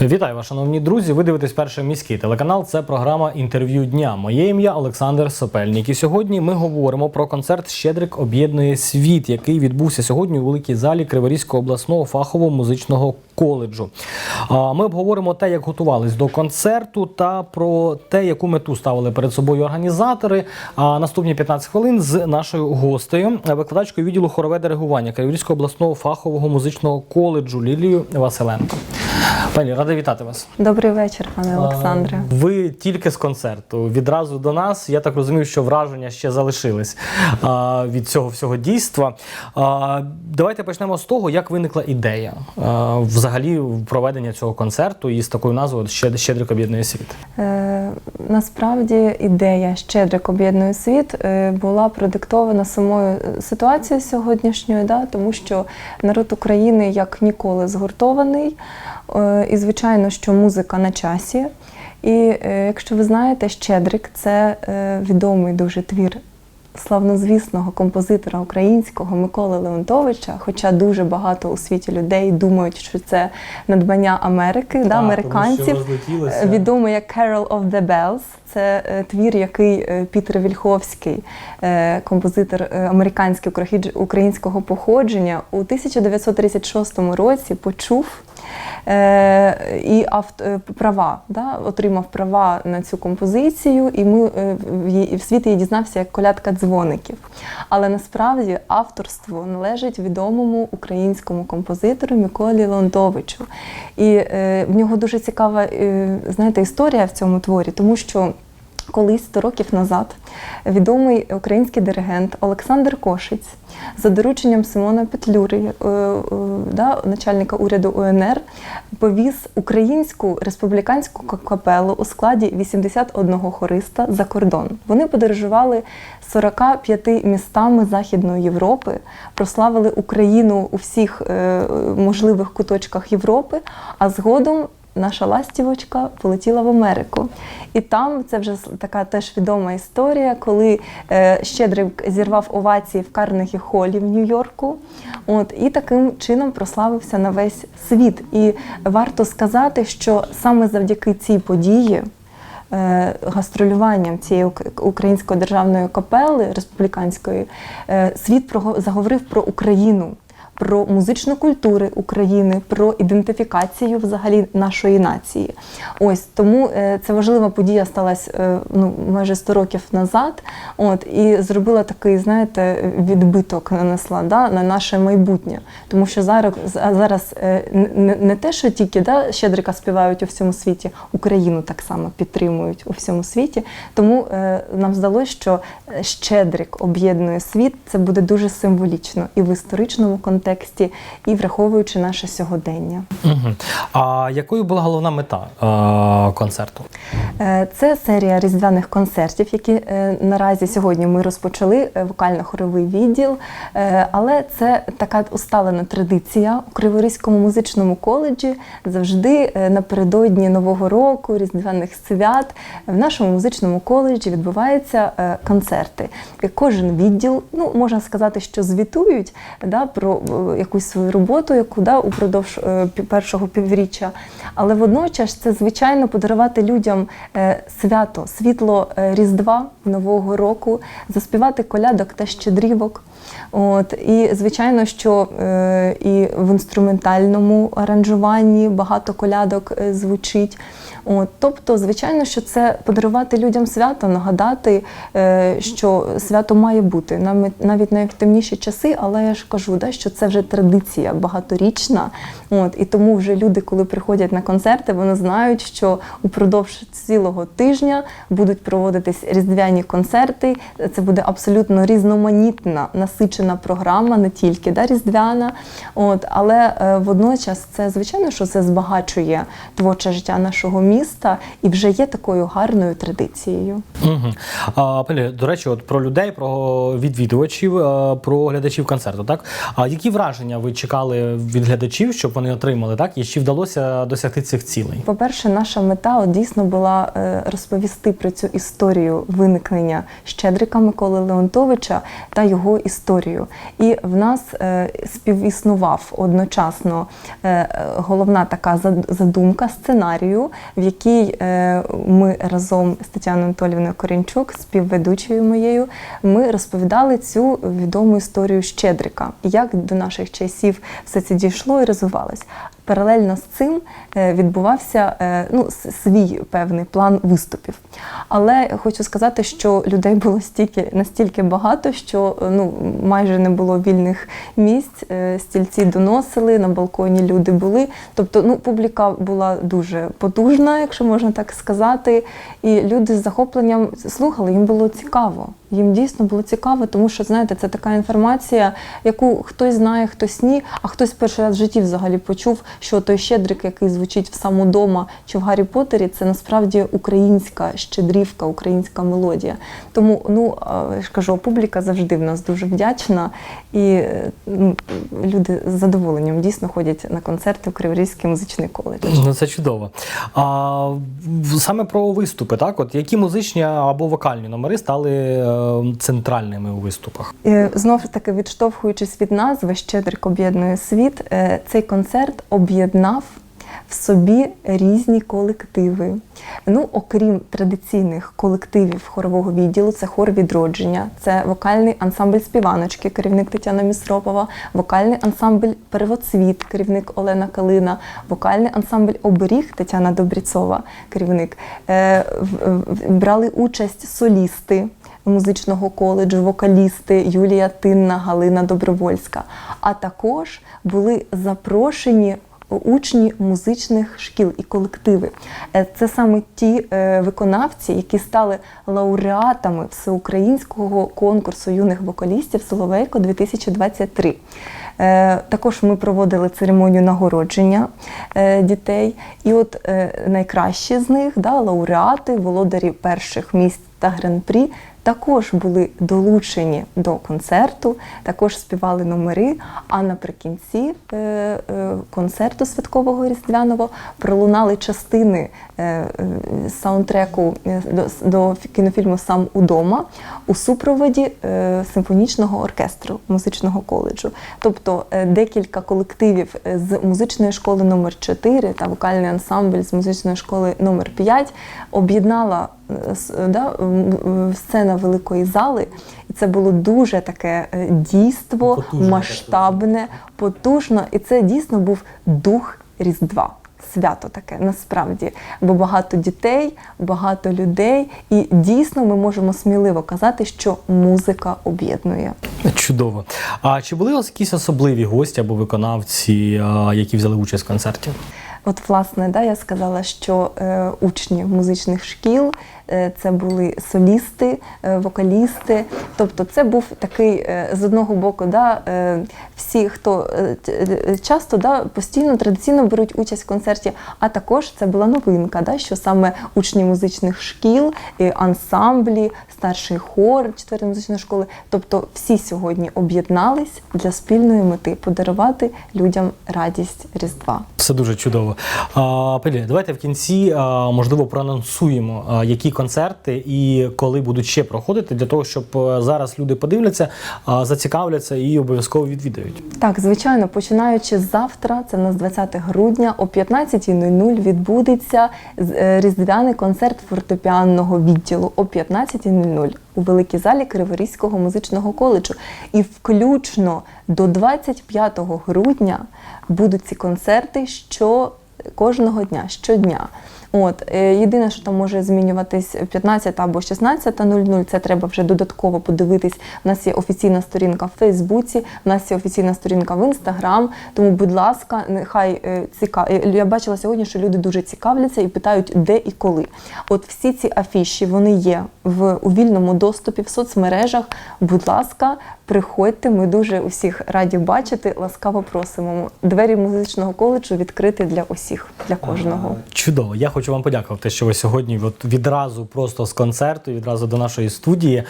Вітаю вас, шановні друзі. Ви дивитесь перший міський телеканал. Це програма інтерв'ю дня. Моє ім'я Олександр Сопельник. І сьогодні ми говоримо про концерт Щедрик об'єднує світ, який відбувся сьогодні у великій залі Криворізького обласного фахового музичного коледжу. Ми обговоримо те, як готувались до концерту, та про те, яку мету ставили перед собою організатори. А наступні 15 хвилин з нашою гостею, викладачкою відділу хорове диригування Криворізького обласного фахового музичного коледжу Лілією Василенко. Пані, рада вітати вас. Добрий вечір, пане Олександре. А, Ви тільки з концерту. Відразу до нас. Я так розумію, що враження ще залишились а, від цього всього дійства. А, Давайте почнемо з того, як виникла ідея а, взагалі проведення цього концерту із такою назвою «Щед- Щедрик об'єднує світ. Е, насправді ідея Щедрик об'єднує світ е, була продиктована самою е, ситуацією сьогоднішньою, да, тому що народ України як ніколи згуртований. І звичайно, що музика на часі. І е, якщо ви знаєте, Щедрик це е, відомий дуже твір славнозвісного композитора українського Миколи Леонтовича, хоча дуже багато у світі людей думають, що це надбання Америки, да, американців. Е, Відомий як Carol of the Bells. Це твір, який Пітер Вільховський, композитор американський українського походження, у 1936 році почув. Е, і авт, е, права, да, отримав права на цю композицію, і ми е, в світ її дізнався як колядка дзвоників. Але насправді авторство належить відомому українському композитору Миколі Лондовичу. І в нього дуже цікава знаєте, історія в цьому творі, тому що. Колись 100 років назад відомий український диригент Олександр Кошиць за дорученням Симона Петлюри, е, е, да, начальника уряду УНР, повіз українську республіканську капелу у складі 81 хориста за кордон. Вони подорожували 45 містами Західної Європи, прославили Україну у всіх е, можливих куточках Європи, а згодом наша ластівочка полетіла в Америку. І там це вже така теж відома історія, коли е, Щедрик зірвав овації в Карнегі Холі в Нью-Йорку. От, і таким чином прославився на весь світ. І варто сказати, що саме завдяки цій події. е, Гастролюванням цієї української державної капели республіканської е, світ заговорив про Україну, про музичну культуру України, про ідентифікацію взагалі нашої нації. Ось тому е, це важлива подія сталася е, ну, майже 100 років назад. От і зробила такий, знаєте, відбиток нанесла да, на наше майбутнє. Тому що зараз зараз не, не те, що тільки да, щедрика співають у всьому світі, Україну так само підтримують у всьому світі. Тому е, нам здалося, що щедрик об'єднує світ. Це буде дуже символічно і в історичному контексті, і враховуючи наше сьогодення. Угу. А якою була головна мета е, концерту? Е, Це серія різдвяних концертів, які е, наразі сьогодні ми розпочали е, вокально-хоровий відділ. Е, Але це така усталена традиція у Криворізькому музичному коледжі завжди е, напередодні Нового року, різдвяних свят в нашому музичному коледжі відбуваються е, концерти. Кожен відділ, ну можна сказати, що звітують да, про якусь свою роботу, яку да, упродовж е, першого півріччя. Але водночас це звичайно подарувати людям е, свято, світло е, Різдва Нового року, заспівати колядок та щедрівок. От і звичайно, що е, і в інструментальному аранжуванні багато колядок звучить. От, тобто, звичайно, що це подарувати людям свято, нагадати, е, що свято має бути навіть темніші часи, але я ж кажу, да, що це вже традиція багаторічна. От, і тому вже люди, коли приходять на концерти, вони знають, що упродовж цілого тижня будуть проводитись різдвяні концерти. Це буде абсолютно різноманітна, насичена програма, не тільки да, різдвяна. От, але е, водночас це звичайно, що це збагачує творче життя нашого міста і вже є такою гарною традицією. Угу. А, пані, до речі, от про людей, про відвідувачів, е, про глядачів концерту. Так? А які враження ви чекали від глядачів, щоб вони отримали, так? І чи вдалося досягти цих цілей? По-перше, наша мета от, дійсно була е, розповісти про цю історію виникнення Щедрика Миколи Леонтовича та його історію. І в нас е, співіснував одночасно головна така задумка сценарію, в якій е, ми разом з Тетяною Анатолівною Корінчук, співведучою моєю, ми розповідали цю відому історію Щедрика, як до наших часів все це дійшло і розвивалось. Паралельно з цим е, відбувався е, ну, свій певний план виступів. Але хочу сказати, що людей було стільки настільки багато, що е, ну, майже не було вільних місць. Стільці доносили, на балконі люди були. Тобто, ну, публіка була дуже потужна, якщо можна так сказати. І люди з захопленням слухали, їм було цікаво. Їм дійсно було цікаво, тому що знаєте, це така інформація, яку хтось знає, хтось ні, а хтось перший раз в житті взагалі почув, що той щедрик, який звучить в самодома чи в Гаррі Поттері, це насправді українська щедрівка, українська мелодія. Тому, ну я ж кажу, публіка завжди в нас дуже вдячна, і ну, люди з задоволенням дійсно ходять на концерти у Криворізький музичний коледж. Ну це чудово. А саме про виступи, так? От які музичні або вокальні номери стали е, центральними у виступах? Е, Знов таки, відштовхуючись від назви Щедрик об'єднує світ, е, цей концерт об'єднав в собі різні колективи. Ну, окрім традиційних колективів хорового відділу, це хор відродження, це вокальний ансамбль співаночки, керівник Тетяна Місропова, вокальний ансамбль Первоцвіт, керівник Олена Калина, вокальний ансамбль Оберіг Тетяна Добріцова, керівник. Е, Брали участь солісти музичного коледжу, вокалісти Юлія Тинна, Галина Добровольська. А також були запрошені учні музичних шкіл і колективи. Е, Це саме ті е, виконавці, які стали лауреатами всеукраїнського конкурсу юних вокалістів Соловейко 2023. Е, Також ми проводили церемонію нагородження дітей. І от найкращі з них, да, лауреати, володарі перших місць та гран-прі, також були долучені до концерту, також співали номери. А наприкінці е, е, концерту святкового різдвяного пролунали частини е, саундтреку до, кінофільму Сам удома у супроводі симфонічного оркестру музичного коледжу. Тобто декілька колективів з музичної школи номер 4 та вокальний ансамбль з музичної школи номер 5 об'єднала да, сцена великої зали, і це було дуже таке е, дійство, Потужне, масштабне, потужно, і це дійсно був дух Різдва. Свято таке насправді, бо багато дітей, багато людей, і дійсно ми можемо сміливо казати, що музика об'єднує. Чудово. А чи були у вас якісь особливі гості або виконавці, які взяли участь в концерті? От, власне, да, я сказала, що е, учні музичних шкіл це були солісти, е, вокалісти. Тобто, це був такий е, з одного боку, да, е, всі, хто е, е, часто да, постійно традиційно беруть участь в концерті, а також це була новинка, да, що саме учні музичних шкіл, е, ансамблі, старший хор четвертої музичної школи. Тобто, всі сьогодні об'єднались для спільної мети подарувати людям радість Різдва. Все дуже чудово. А, Пелі, давайте в кінці можливо проанонсуємо, які концерти і коли будуть ще проходити, для того, щоб зараз люди подивляться, зацікавляться і обов'язково відвідають. Так, звичайно, починаючи завтра, це в нас 20 грудня, о 15.00 відбудеться е, різдвяний концерт фортепіанного відділу о 15.00 у великій залі Криворізького музичного коледжу. І включно до 25 грудня будуть ці концерти що кожного дня, щодня. От е, єдине, що там може змінюватись 15 або 16.00, це треба вже додатково подивитись. У нас є офіційна сторінка в Фейсбуці, в нас є офіційна сторінка в Інстаграм. Тому, будь ласка, нехай е, е, Я бачила сьогодні, що люди дуже цікавляться і питають, де і коли. От всі ці афіші вони є в у вільному доступі в соцмережах. Будь ласка, приходьте. Ми дуже усіх раді бачити. Ласкаво просимо. Двері музичного коледжу відкриті для усіх, для кожного. Чудово. Я хочу вам подякувати, що ви сьогодні от відразу просто з концерту, відразу до нашої студії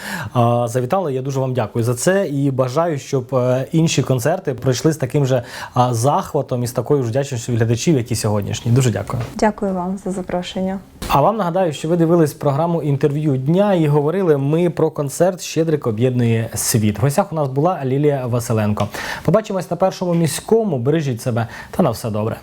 завітали. Я дуже вам дякую за це і бажаю, щоб е, інші концерти пройшли з таким же захватом і з такою ж вдячністю глядачів, як і сьогоднішні. Дуже дякую. Дякую вам за запрошення. А вам нагадаю, що ви дивились програму інтерв'ю дня і говорили ми про концерт Щедрик об'єднує світ. В гостях у нас була Лілія Василенко. Побачимось на першому міському. Бережіть себе та на все добре.